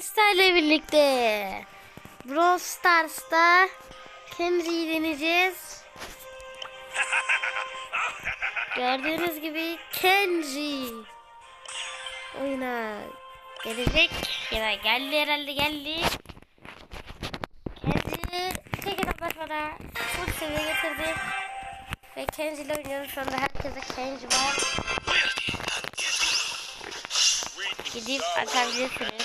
Sizlerle birlikte Brawl Stars'ta Kenji'yi deneyeceğiz. Gördüğünüz gibi Kenji oyuna gelecek. Ya da geldi herhalde geldi. Kenji tek hesaplaşmada full seviye getirdi. Ve Kenji ile oynuyorum şu anda herkese Kenji var. Gidip açabilirsiniz.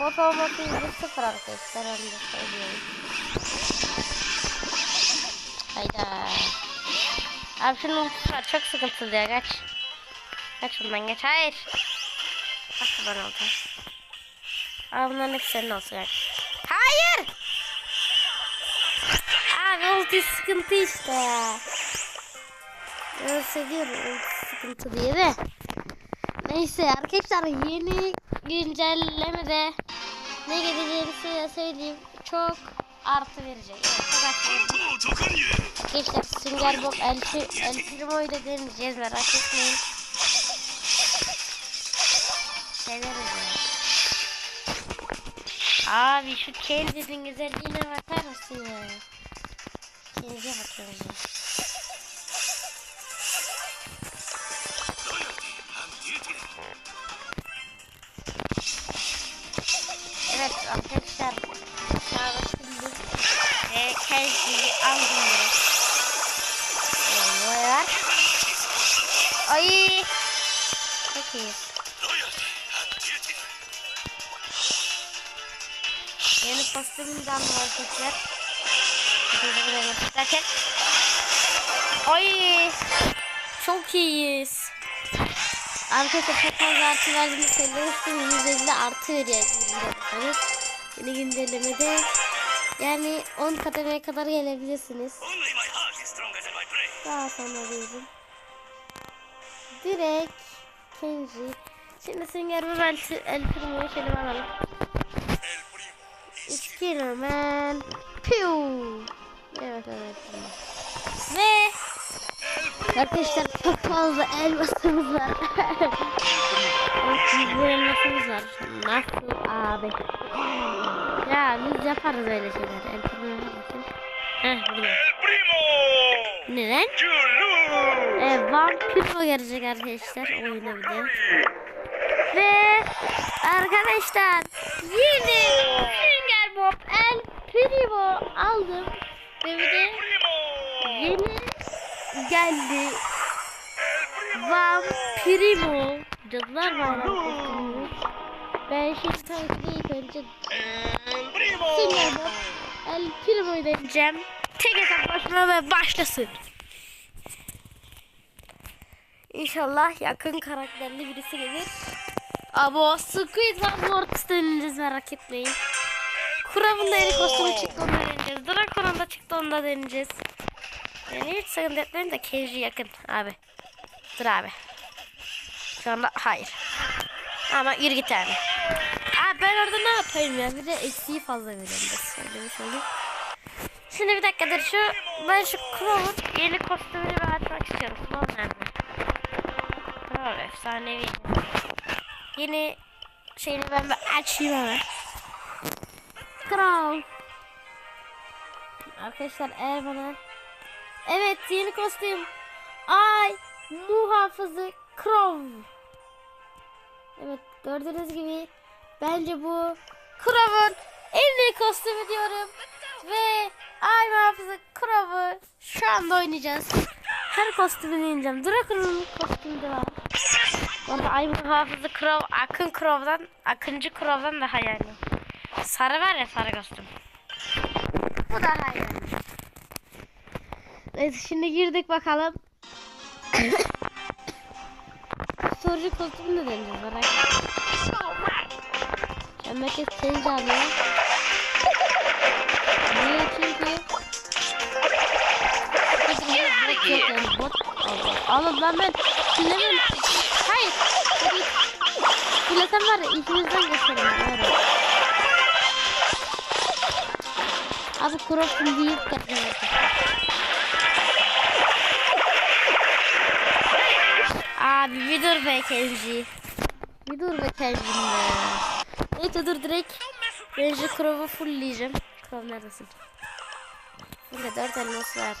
Bot olması yüzde sıfır arkadaşlar onu da söylüyorum. Hayda. Abi şunun ultisi var çok sıkıntılı ya kaç. Kaç bundan geç hayır. Bak bana oldu. Abi bunların hepsi senin olsun yani. Hayır. Abi ulti sıkıntı işte. Ben seviyorum ulti sıkıntı diye de. Neyse arkadaşlar yeni güncellemede ne geleceğini söyleyeyim. Çok artı verecek. Evet, çok artı verecek. Arkadaşlar Sünger Bob El, El Primo ile deneyeceğiz merak etmeyin. Severiz ya. Abi şu Kenji'nin güzelliğine bakar mısın ya? Kenji'ye bakıyoruz İyi. Yeni kostümünü de aldım arkadaşlar. Şöyle buraya gösterken. Ay. Çok iyiyiz. Arkadaşlar fazla artı verdiğini söylemiştim. 150 artı veriyor. Yeni güncellemede yani 10 kademeye kadar gelebilirsiniz. Daha sonra diyelim. Direkt Kenji. Şimdi Sünger Bob El, El Primo'yu şöyle alalım. El primo is Skillerman. Piu. Evet evet. Ve Arkadaşlar çok fazla elmasımız var. gizli elmasımız var. Nasıl abi? Ya biz yaparız öyle şeyler. El primo bakın. Heh burada. El primo. Neden? Julu. Ee, vampiro gelecek arkadaşlar oyuna bir de. Ve arkadaşlar yeni Sünger Bob El Primo aldım. Ve bir de yeni geldi. Vampirimo. Cadılar Bayramı. Ben şimdi ki ilk önce. Sünger Bob El Primo'yu deneyeceğim. Tek hesaplaşma ve başlasın. İnşallah yakın karakterli birisi gelir. Ama o Squid Mortis deneyeceğiz merak etmeyin. Kuramın da yeni kostümü çıktı onu da deneyeceğiz. Dracon'un da çıktı onu da deneyeceğiz. Yani hiç sıkıntı etmeyin de Kenji yakın abi. Dur abi. Şu anda hayır. Ama yürü git abi. Abi ben orada ne yapayım ya? Bir de eksiği fazla veriyorum. Söylemiş olayım. Şimdi bir dakika dur şu ben şu Crow'un yeni kostümünü bir açmak istiyorum. Crow nerede? Crow efsanevi. Yeni şeyini ben bir açayım hemen. Crow. Arkadaşlar eğer bana Evet yeni kostüm. Ay muhafızı Crow. Evet gördüğünüz gibi bence bu Crow'un en iyi kostümü diyorum. Ve Ay muhafızı Crow'u şu anda oynayacağız. Her kostümünü ineceğim. Dracon'un kostümü de var. Orada Ay muhafızı Crow, Akın Crow'dan, Akıncı Crow'dan daha yani. Sarı var ya sarı kostüm. Bu daha iyi. Evet şimdi girdik bakalım. Sorucu kostümü de deneyeceğiz merak etme. Merkez change alıyor. Niye çünkü bot yok yani bot Oğlum lan ben silemem. Silesem var ya içimizden geçerim. Evet. Abi kurofum deyip geldim. Abi bir dur be Kenji. Bir dur be Kenji'm be. Neyse dur direkt. Ben şu Crow'u fullleyeceğim. Crow neredesin? Burada dört elmas var.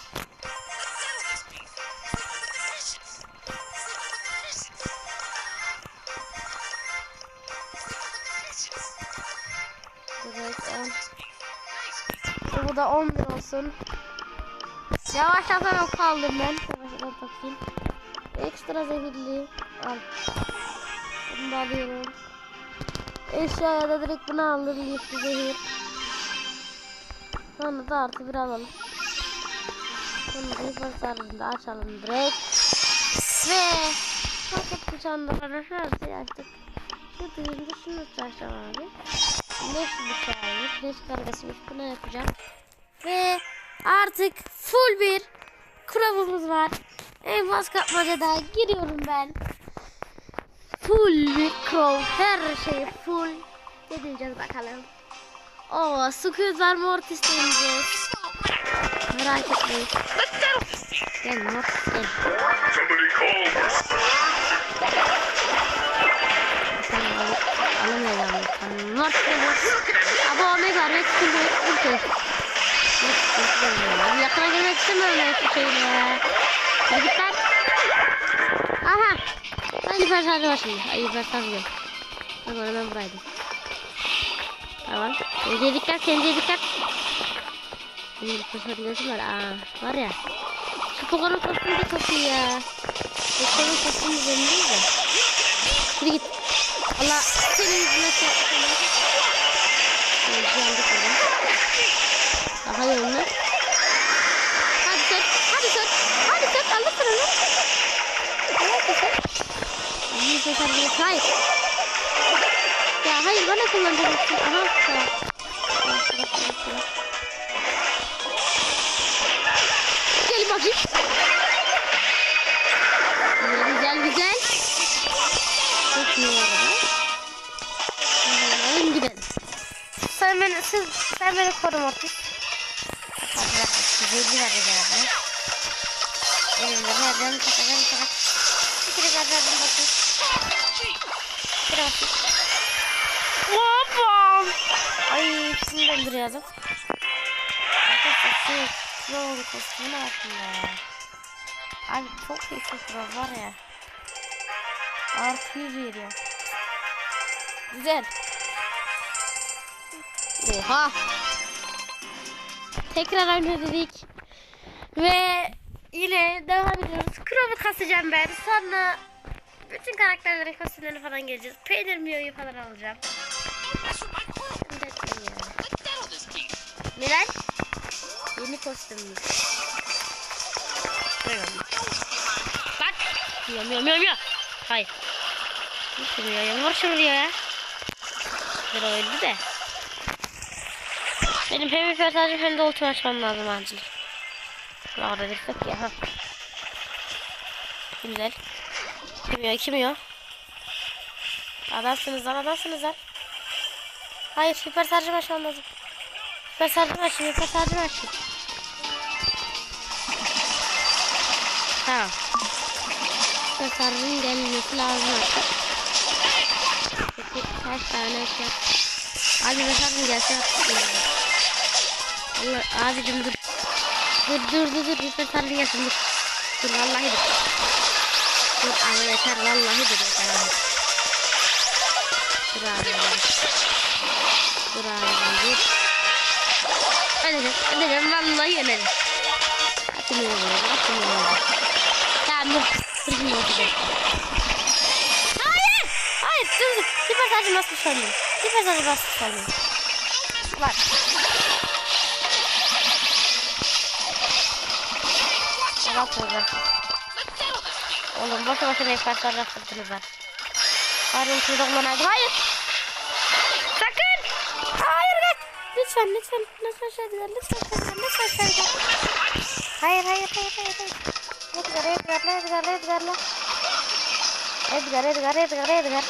10. Bu da 11 olsun. Yavaştan hemen kaldım ben. Yavaştan bakayım. Ekstra zehirli. Al. Bunu da alıyorum. Eşyaya da direkt bunu aldım. Yeşil zehir. Sonra da artı bir alalım. Sonra yukarı sarısını da açalım direkt. Ve paket bıçağını şeyi açtık. Şu duyunca şunu açacağım abi. Leş bıçağıymış, leş kargasıymış. Bunu yapacağım. Ve artık full bir kurabımız var. Elmas kapmacada giriyorum ben. Full bir crow. Her şey full. Deneyeceğiz bakalım. Oo, Squid var Mortis deneyeceğiz. Merak etmeyin. Gel Mortis gel. Sen al, alamayacağım. Sen Mortis Mortis. Ama Omega Red Skull Red yakına girmek istemiyorum Red şeyle. Hadi git lan. Aha. Ben hiper şarjı var şimdi. Ay hiper şarjı yok. Bak orada ben buraydım. Tamam. Kendine dikkat, kendine dikkat. Benim bir fırsatım var. Aa, var ya. Şu Poco'nun kostümü de çok iyi ya. Poco'nun kostümü üzerindeyiz de. Yürü git. Allah senin yüzüne şey yapmasın. Şöyle bir şey aldık oradan. Daha yolunu. Hadi sök, hadi sök, hadi sök. Alırsın onu. Hadi sök. İyi sefer Hayır. Ya hayır bana kullanacaksın. Aha tamam. Gel bakayım. Güzel güzel. Çok iyi oldu. Gidelim. Sen beni, siz, sen beni koru Mortis. Hadi Geliyor beraber. Elimde verdim. Takalım takalım. Bir kere daha verdim bakın. Bir kere bakın. Hoppa. Ay hepsini ben buraya aldım. Arkadaşlar şu kralın kostümü altında ya. Abi çok iyi kral var ya. Artı yüz veriyor. Güzel. Oha. Tekrar oynuyor dedik. Ve yine devam ediyoruz. Crow'u kasacağım ben. Sonra bütün karakterlerin kostümlerini falan geleceğiz. Peynir miyoyu falan alacağım. Miray. Yeni kostümümüz. Bak. Miyo miyo miyo miyo. Hayır. Miyo ya? Vur şunu ya. Bir öldü de. Benim hem bir sadece hem de ulti açmam lazım acil. Şurada dirsek ya. Ha. Güzel. Kim ya? Kim ya? Adamsınız lan adamsınız lan. Hayır hiper sarcım açmam lazım. Hiper sarcım açayım hiper sarcım açayım. Tamam. Hiper sarcım gelmesi lazım artık. Peki kaç tane şey yap. Abi hiper sarcım gelse yapsın. Allah abicim dur. Dur dur dur dur sarcım gelsin dur. Dur vallahi dur. Dur abi yeter vallahi dur yeter abi. Dur abi. Dur abi dur. Öleceğim, öleceğim vallahi öleceğim. Atın öyle, atın öyle. Tamam dur. Dur şimdi okuyacağım. Hayır! Hayır dur dur. Hiper sadece nasıl söyleyeyim? Hiper sadece nasıl söyleyeyim? Var. Adam koyacağım. Oğlum boşu boşuna yukarıda fırtını ben. Hayır şurada kullanaydım. Hayır. Sakın. Hayır lan. Lütfen lütfen. Lütfen şöyle Lütfen şöyle. Lütfen şöyle. Hayır hayır hayır hayır. hayır. Edgar Edgar'la Edgar'la Edgar'la. Edgar Edgar Edgar Edgar.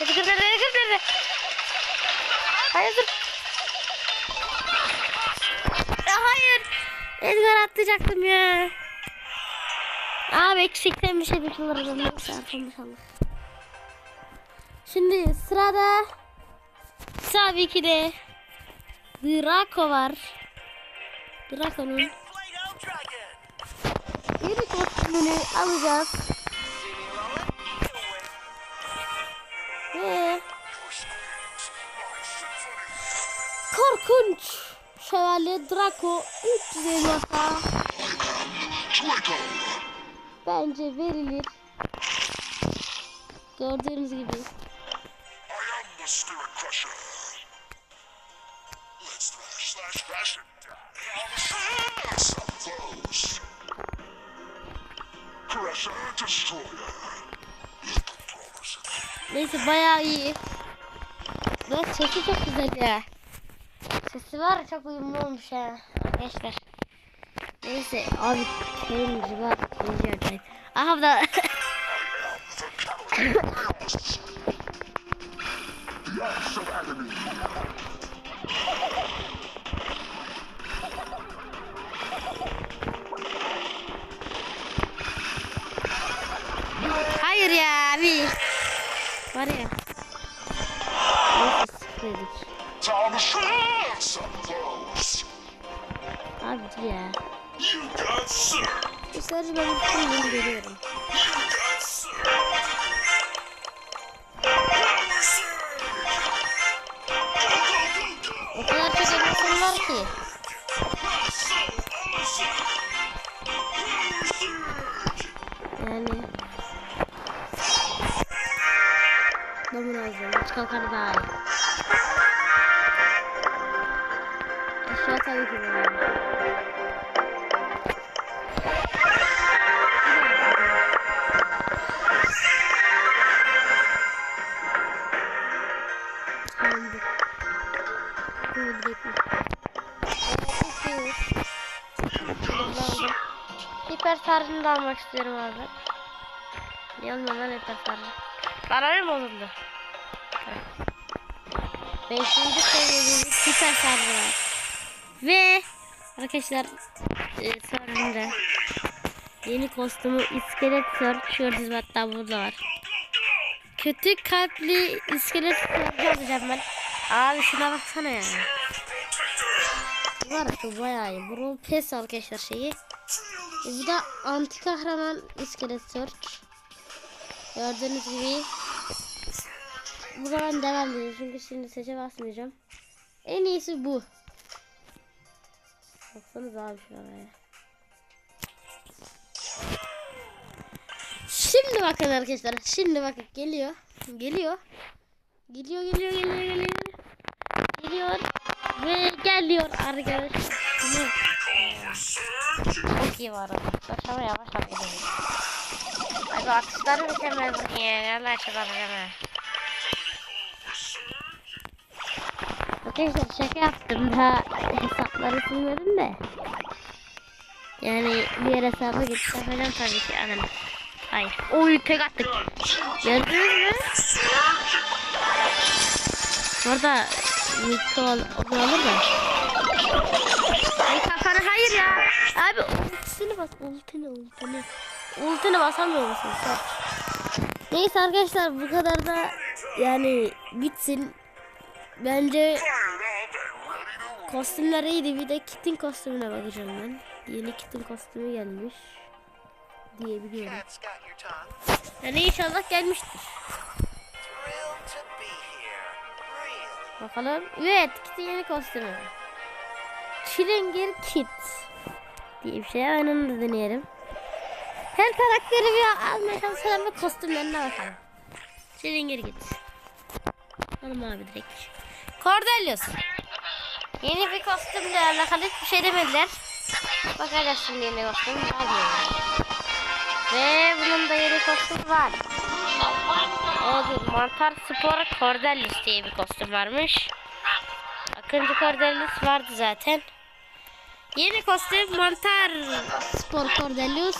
Edgar nerede Edgar nerede? Hayır dur. Edgar atlayacaktım ya. Abi eksikten bir şey kalır. Şimdi sırada tabii ki de Draco var. Draco'nun yeni kostümünü alacağız. Bash it down. Some foes. Crusher Destroyer. Promise. Neyse bayağı iyi. Ve sesi çok güzel ya. Sesi var çok uyumlu olmuş ha. Arkadaşlar. Neyse abi peynirci var. Peynirci acayip. Aha da axe of agony. Sadece ben bunu görüyorum. O kadar çok emosyonum var ki. Yani. Domino. Hiç kalkanı daha iyi. Aşağı tabii ki böyle. Tamam dur. Dur direkt mi? Hiper sarını da almak istiyorum abi. Ne almam lan hiper sarını? Bana mı bozuldu? Beşinci seviyede hiper sarını var. Ve arkadaşlar e, sarında yeni kostümü iskelet sör. Şurada hatta burada var. Kötü kalpli iskelet sörcü alacağım ben. Abi şuna baksana ya. Var şu bayağı iyi. Bu pes arkadaşlar şeyi. E, bir de anti kahraman iskelet search. Gördüğünüz gibi. Buradan devam ediyorum çünkü şimdi seçe basmayacağım. En iyisi bu. Baksanıza abi şuraya. Şimdi bakın arkadaşlar. Şimdi bakın geliyor. Geliyor. Geliyor geliyor geliyor geliyor. Geliyor. Ve geliyor arkadaşlar. Çok iyi var arkadaşlar. Ama yavaş gidelim. Abi atışları mükemmel bu ya. Allah aşkına mükemmel. Arkadaşlar şaka yaptım. Daha hesapları silmedim de. Yani diğer hesaba geçiş yapacağım tabii ki. Anam. Hayır. Oy tek attık. Gördünüz mü? Orada mikro ol, olur da. Ay kafana hayır ya. Abi ultisini bas. Ultini ultini. Ultini basamıyor musun sen? Neyse arkadaşlar bu kadar da yani bitsin. Bence kostümler iyiydi. Bir de Kit'in kostümüne bakacağım ben. Yeni Kit'in kostümü gelmiş. Diye Yani inşallah gelmiştir. Bakalım. Evet, Kit'in yeni kostümü. Çilingir Kit diye bir şey. Onu da deneyelim. Her karakteri bir almaya çalışalım ve kostümlerine bakalım. Çilingir Kit. Bakalım abi direkt. Cordelius. Yeni bir kostümle alakalı hiçbir şey demediler. Bakacağız şimdi yeni kostüm. Ne kostüm var. O mantar spor Cordelius diye bir kostüm varmış. Akıncı Cordelius vardı zaten. Yeni kostüm mantar spor Cordelius.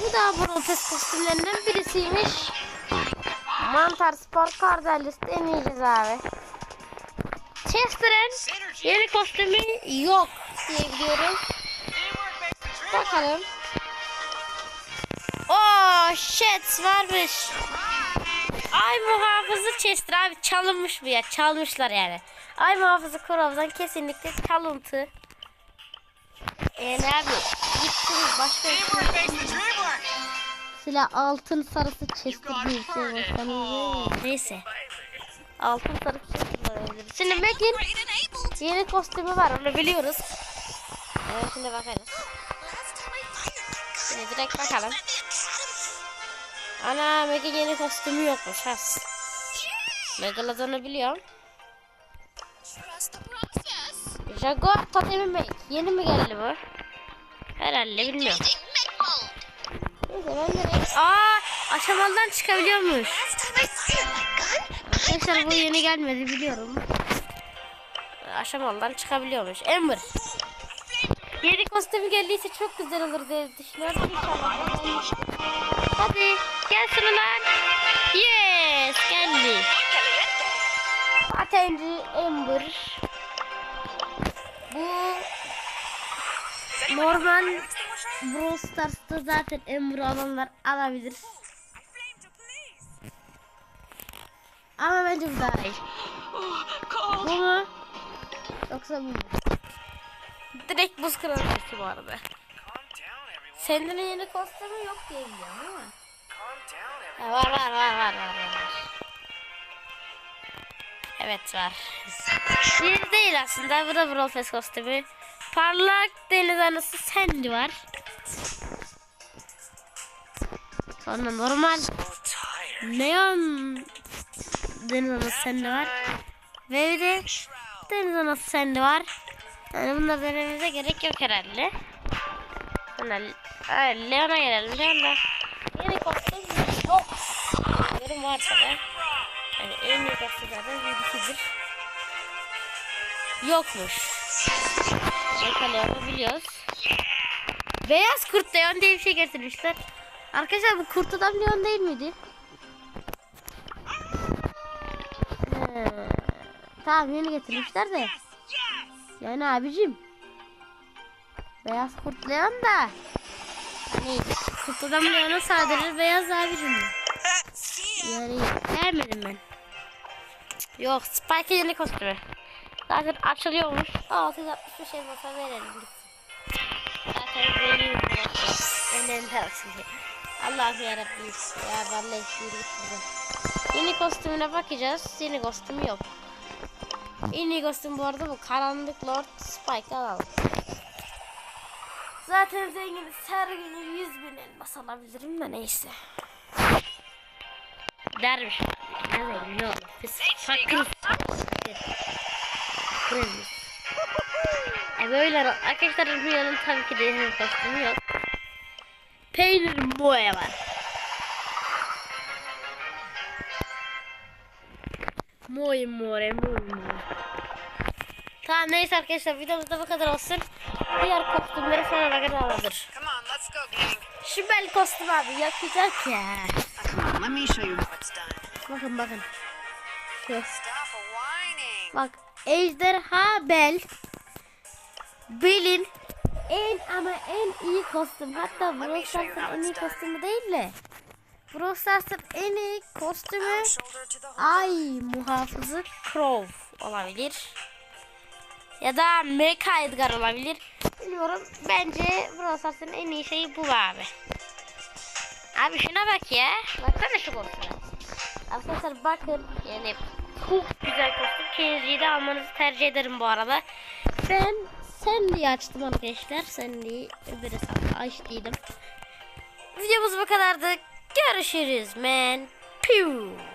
Bu da Brontes kostümlerinden birisiymiş. Mantar spor Cordelius deneyeceğiz abi. Chester'ın yeni kostümü yok diye biliyorum. Bakalım. Oh shit varmış. Ay muhafızı Chester abi çalınmış bu ya çalmışlar yani. Ay muhafızı Crow'dan kesinlikle çalıntı. Yani abi gittiniz başka bir şey. Silah altın sarısı Chester bir şey. Neyse. Altın sarısı Chester olabilir. Şimdi Meg'in yeni kostümü var onu biliyoruz. Evet şimdi bakarız. Şimdi direkt bakalım. Ana Meg'in yeni kostümü yokmuş has. Megalodon'u biliyorum. Jaguar totemi Meg. Yeni mi geldi bu? Herhalde bilmiyorum. Neyse ben direkt... Aa aşamadan çıkabiliyormuş. Arkadaşlar bu yeni gelmedi biliyorum. Aşamadan çıkabiliyormuş. Ember. Yeni kostümü geldiyse çok güzel olur diye düşünüyorum. İnşallah. Hadi gel şunu lan. Yes geldi. Patenci Ember. Bu normal Brawl Stars'ta zaten Ember alanlar alabilir. Ama bence bu daha iyi. Bu mu? Yoksa bu mu? Direkt buz kraliçesi bu arada. Senden yeni kostümü yok diye biliyorum down, everyone. Ha, var var var var var var. Evet var. Yeni değil aslında. Bu da Brofes kostümü. Parlak deniz anası Sandy var. Sonra normal neon deniz anası Sandy var. Ve bir de deniz anası Sandy var. Yani bunları denememize gerek yok herhalde. Sonra evet, Leon'a gelelim. Leon'da yeni kostüm yok. Yorum varsa da yani en iyi kostümlerden birisidir. Yokmuş. Mesela Leon'u biliyoruz. Beyaz kurt Leon diye bir şey getirmişler. Arkadaşlar bu kurt adam Leon değil miydi? He. Tamam yeni getirmişler de. Yani abicim. Beyaz kurt Leon da. Adam Leon'a sadece beyaz abicim. Yani beğenmedim ben. Yok Spike'ın yeni kostümü. Zaten açılıyormuş. 665 elmasa verelim gitsin. Zaten veriyorum. Önemli olsun diye. Allah'ım yarabbim. Ya vallahi yürü git buradan. Yeni kostümüne bakacağız. Yeni kostümü yok. En iyi kostüm bu arada bu. Karanlık Lord Spike alalım. Zaten zenginiz. Her gün 100 bin elmas alabilirim de neyse. Dermiş. Ne zengin olur. Biz fakiriz. Fakiriz. E böyle arkadaşlar Rüya'nın tabii ki de yeni kostümü yok. Peynir boya var. Muy more muy more. Tamam neyse arkadaşlar videomuzda bu kadar olsun. Diğer kostümleri sonra kadar gang. Şu bel kostüm abi yakacak ya. Bakın bakın. Bak ejderha bel. Belin en ama en iyi kostüm. Hatta Brawl Stars'ın en iyi kostümü değil de. Brawl Stars'ın en iyi kostümü. Ay muhafızı Crow olabilir. Ya da Mecha Edgar olabilir. Bilmiyorum. Bence Brawl Stars'ın en iyi şeyi bu abi. Abi şuna bak ya. Baksana şu kostüme. Arkadaşlar bakın. Yani çok güzel kostüm. Kenzi'yi de almanızı tercih ederim bu arada. Ben Sandy'yi açtım arkadaşlar. Sandy'yi öbür hesapta açtıydım. Videomuz bu kadardı. Görüşürüz men. Pew.